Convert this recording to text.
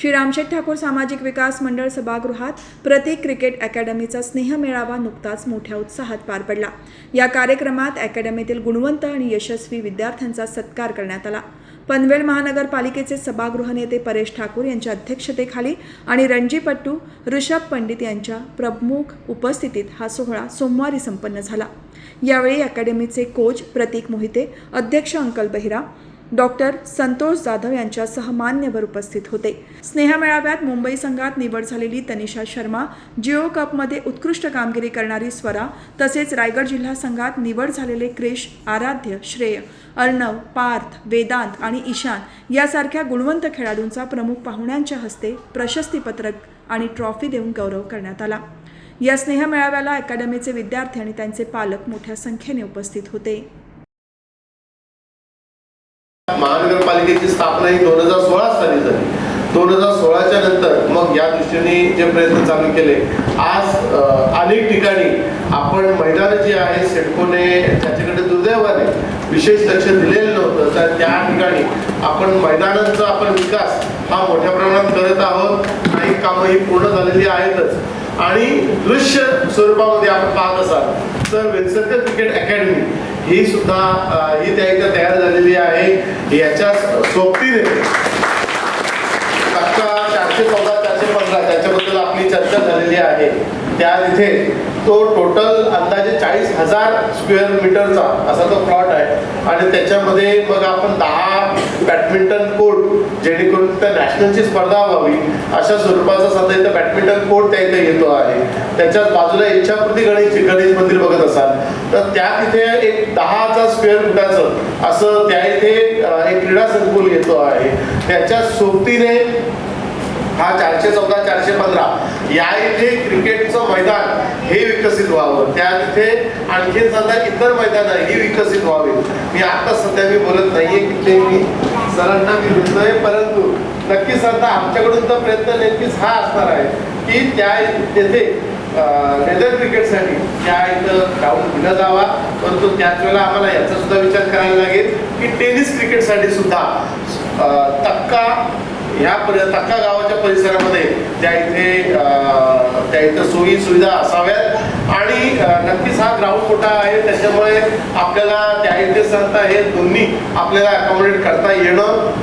श्री रामशेठ ठाकूर सामाजिक विकास मंडळ सभागृहात प्रतीक क्रिकेट अकॅडमीचा स्नेह मेळावा नुकताच मोठ्या उत्साहात पार पडला. या कार्यक्रमात अकॅडमीतील गुणवंत आणि यशस्वी विद्यार्थ्यांचा सत्कार करण्यात आला. पनवेल महानगरपालिकेचे सभागृह नेते परेश ठाकूर यांच्या अध्यक्षतेखाली आणि रणजीपट्टू ऋषभ पंडित यांच्या प्रमुख उपस्थितीत हा सोहळा सोमवारी संपन्न झाला. यावेळी अकॅडमीचे कोच प्रतीक मोहिते अध्यक्ष अंकल बहिरा डॉक्टर संतोष जाधव यांच्यासह मान्यवर उपस्थित होते. स्नेहा मेळाव्यात मुंबई संघात निवड झालेली तनिषा शर्मा जिओ कपमध्ये उत्कृष्ट कामगिरी करणारी स्वरा तसेच रायगड जिल्हा संघात निवड झालेले क्रिश आराध्य श्रेय अर्णव पार्थ वेदांत आणि ईशान यासारख्या गुणवंत खेळाडूंचा प्रमुख पाहुण्यांच्या हस्ते प्रशस्तीपत्रक आणि ट्रॉफी देऊन गौरव करण्यात आला. या स्नेह मेळाव्याला अकॅडमीचे विद्यार्थी आणि त्यांचे पालक मोठ्या संख्येने उपस्थित होते. नगरपालिकेची स्थापना ही दोन हजार सोळा साली झाली. दोन हजार सोळाच्या नंतर मग या दृष्टीने जे प्रयत्न चालू केले आज अनेक ठिकाणी आपण मैदान जे आहे सेडकोने त्याच्याकडे दुर्दैवाने विशेष लक्ष दिलेलं नव्हतं. तर त्या ठिकाणी आपण मैदानांचा आपण विकास हा मोठ्या प्रमाणात करत आहोत. कामं ही पूर्ण झालेली आहेतच. आणि दृश्य स्वरूपामध्ये आपण पाहत असाल तर वेलसरकर क्रिकेट अकॅडमी ही सुद्धा ही त्या इथं तयार झालेली आहे. याच्या सोबतीने टक्का चारशे चौदा चारशे पंधरा त्याच्याबद्दल आपली चर्चा झालेली आहे. त्या तिथे तो टोटल अंदाजे चाळीस हजार स्क्वेअर मीटरचा असा तो प्लॉट आहे. आणि त्याच्यामध्ये मग आपण दहा बॅडमिंटन जेणेकरून त्या नॅशनलची स्पर्धा व्हावी अशा स्वरूपाचा सध्या इथं बॅडमिंटन कोर्ट त्या इथे येतो आहे. त्याच्याच बाजूला इच्छापूर्ती गणेश गणेश मंदिर बघत असाल तर त्या तिथे एक दहा हजार स्क्वेअर फुटाचं असं त्या इथे एक क्रीडा संकुल येतो आहे. त्याच्या सोबतीने हा चारशे चौदा चारशे पंधरा या इथे क्रिकेटचं मैदान विकसित व्हावं. त्या तिथे आणखी सध्या इतर मैदान ही विकसित व्हावी मी आता सध्या मी बोलत नाहीये की ते मी सरांना मी म्हणतोय परंतु नक्कीच सध्या आमच्याकडून तर प्रयत्न नेमकीच हा असणार आहे की त्या तेथे लेदर क्रिकेटसाठी त्या इथं ग्राउंड दिलं जावा परंतु त्याच वेळेला आम्हाला याचा सुद्धा विचार करायला लागेल की टेनिस क्रिकेटसाठी सुद्धा तक्का ह्या परि तक्का गावाच्या परिसरामध्ये त्या इथे त्या इथं सोयी सुविधा असाव्यात आणि नक्कीच हा ग्राउंड मोठा आहे. त्याच्यामुळे आपल्याला त्या इथे सांगता हे दोन्ही आपल्याला अकोमोडेट करता येणं